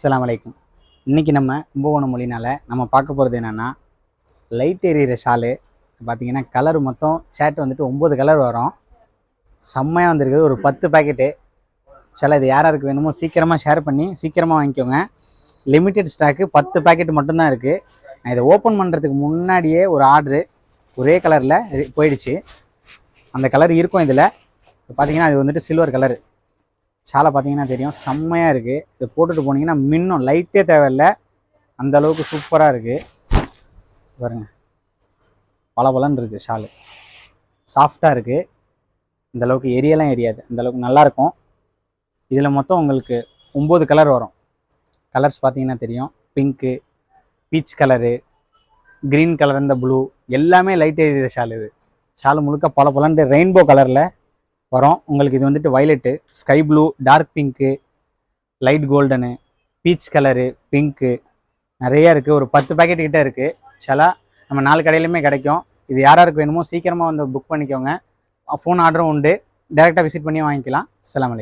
அஸ்லாம் வலைக்கும் இன்றைக்கி நம்ம கும்பகோணம் மொழினால் நம்ம பார்க்க போகிறது என்னென்னா லைட் எரியிற ஷாலு. பார்த்தீங்கன்னா கலர் மொத்தம் ஷர்ட் வந்துட்டு ஒம்பது கலர் வரும். செம்மையாக வந்திருக்குது. ஒரு பத்து பாக்கெட்டு சில இது யார் யாருக்கு வேணுமோ சீக்கிரமாக ஷேர் பண்ணி சீக்கிரமாக வாங்கிக்கோங்க. லிமிட்டெட் ஸ்டாக்கு பத்து பாக்கெட் மட்டும்தான் இருக்குது நான் இதை ஓப்பன் பண்ணுறதுக்கு முன்னாடியே ஒரு ஆர்டரு ஒரே கலரில் போயிடுச்சு. அந்த கலர் இருக்கும் இதில். பார்த்தீங்கன்னா அது வந்துட்டு சில்வர் கலரு ஷாலை பார்த்தீங்கன்னா தெரியும். செம்மையாக இருக்குது இதை போட்டுட்டு போனீங்கன்னா மின்னும் லைட்டே தேவையில்லை. அந்த அளவுக்கு சூப்பராக இருக்குது பாருங்க. பளபளன்னு இருக்குது ஷாலு. சாஃப்டாக இருக்குது இந்த அளவுக்கு எரியெல்லாம் எரியாது. அந்த அளவுக்கு நல்லாயிருக்கும் இதில் மொத்தம் உங்களுக்கு ஒம்பது கலர் வரும். கலர்ஸ் பார்த்தீங்கன்னா தெரியும். Pink peach colour green colour இந்த ப்ளூ எல்லாமே லைட் எரியிற ஷால் இது. ஷால் முழுக்க பல பலன்ட்டு ரெயின்போ கலரில் வரும். உங்களுக்கு இது வந்துட்டு violet sky blue dark pink light golden peach colour pink நிறைய இருக்குது ஒரு பத்து பேக்கெட் கிட்டே இருக்குது சிலா நம்ம நாலு கடையிலுமே கிடைக்கும். இது யார் யாருக்கு வேணுமோ சீக்கிரமாக வந்து புக் பண்ணிக்கோங்க. ஃபோன் ஆர்டரும் உண்டு. டேரெக்டாக விசிட் பண்ணி வாங்கிக்கலாம். அஸ்ஸலாமு